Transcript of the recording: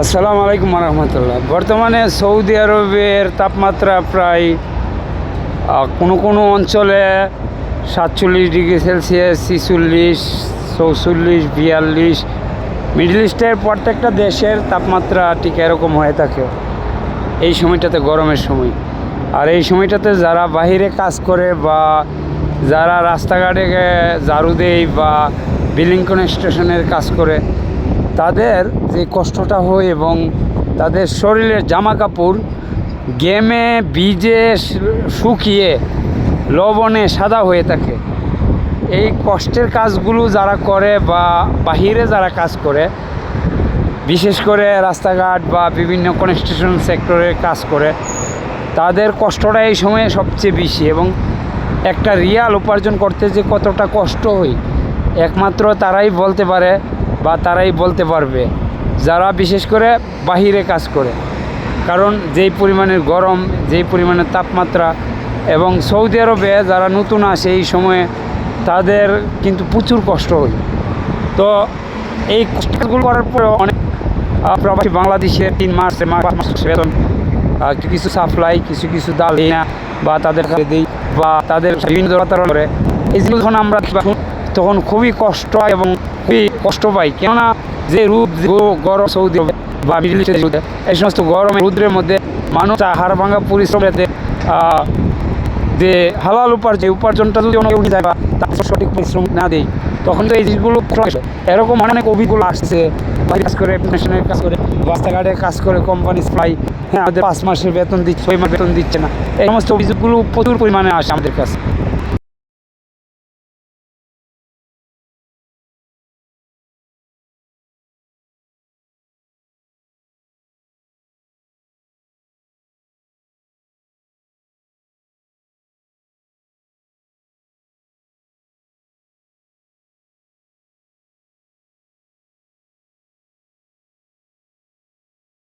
আসসালামু আলাইকুম রহমতুল্লাহ বর্তমানে সৌদি আরবের তাপমাত্রা প্রায় কোনো কোনো অঞ্চলে সাতচল্লিশ ডিগ্রি সেলসিয়াস, ছিচল্লিশ, চৌচল্লিশ, বিয়াল্লিশ। মিডল ইস্টের প্রত্যেকটা দেশের তাপমাত্রা ঠিক এরকম হয়ে থাকে। এই সময়টাতে গরমের সময়। আর এই সময়টাতে যারা বাহিরে কাজ করে বা যারা রাস্তাঘাটে ঝাড়ু দেয় বা বিল্ডিং কনস্ট্রাকশনের কাজ করে তাদের যে কষ্টটা হয় এবং তাদের শরীরের জামা কাপড় গেমে বীজে শুকিয়ে, লবণে সাদা হয়ে থাকে। এই কষ্টের কাজগুলো যারা করে বা বাহিরে যারা কাজ করে, বিশেষ করে রাস্তাঘাট বা বিভিন্ন কনস্ট্রাকশন সেক্টরে কাজ করে, তাদের কষ্টটা এই সময়ে সবচেয়ে বেশি এবং একটা রিয়াল উপার্জন করতে যে কতটা কষ্ট হয়, একমাত্র তারাই বলতে পারে বা তারাই বলতে পারবে, যারা বিশেষ করে বাহিরে কাজ করে। কারণ যেই পরিমাণের গরম, যেই পরিমাণের তাপমাত্রা এবং সৌদি আরবে যারা নতুন আসে এই সময়ে, তাদের কিন্তু প্রচুর কষ্ট হয়। তো এই কষ্টগুলো করার পরে অনেক প্রবাসী বাংলাদেশে তিন মাস মাস বেতন কিছু সাপ্লাই, কিছু কিছু না বা তাদের দিই বা তাদের বিভিন্ন করে। এই যখন আমরা তখন খুবই কষ্ট হয় এবং খুবই কষ্ট পাই। কেননা যে রূপ গরম সৌদি বা মিডিল ইস্টের রোদে, এই সমস্ত গরমে রুদ্রের মধ্যে মানুষ হাড় ভাঙা পরিশ্রমেতে আহ, যে হালাল উপার্জন উপার্জনটা যদি অন্য কেউ নিয়ে যায় বা তার সঠিক পরিশ্রম না দেয় তখন তো এই জিনিসগুলো। এরকম অনেক অভিজ্ঞতা আসছে। কাজ করে ন্যাশনাল কাজ করে রাস্তাঘাটে কাজ করে কোম্পানি সাপ্লাই হ্যাঁ আমাদের পাঁচ মাসের বেতন দিচ্ছে ছয় মাস বেতন দিচ্ছে না। এই সমস্ত অভিযোগগুলো প্রচুর পরিমাণে আসে আমাদের কাছে।